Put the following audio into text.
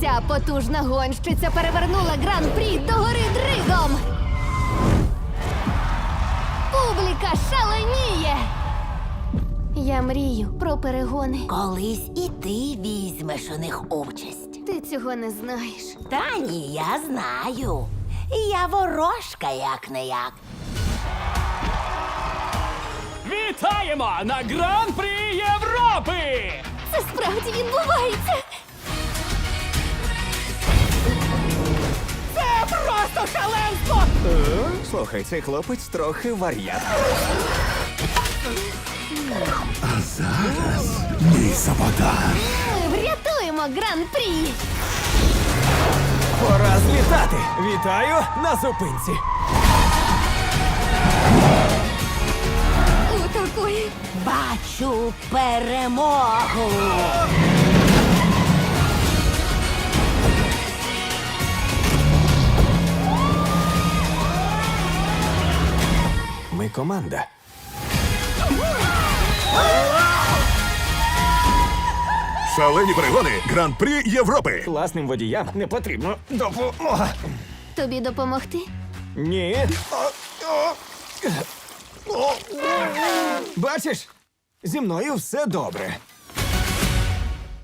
Ця потужна гонщиця перевернула гран-прі до гори дригом. Публіка шаленіє. Я мрію про перегони. Колись і ти візьмеш у них участь. Ти цього не знаєш. Та ні, я знаю. Я ворожка як не як. Вітаємо на Гран-прі Європи! Це справді відбувається. Слухай, цей хлопець трохи вар'ят. А зараз Мій саботаж. Ми врятуємо гран-прі. Пора злітати! Вітаю на зупинці! Утакуй. Бачу перемогу. Ми команда. Шалені перегони Гран-прі Європи. Класним водіям не потрібно допомога. Тобі допомогти? Ні. Бачиш, зі мною все добре.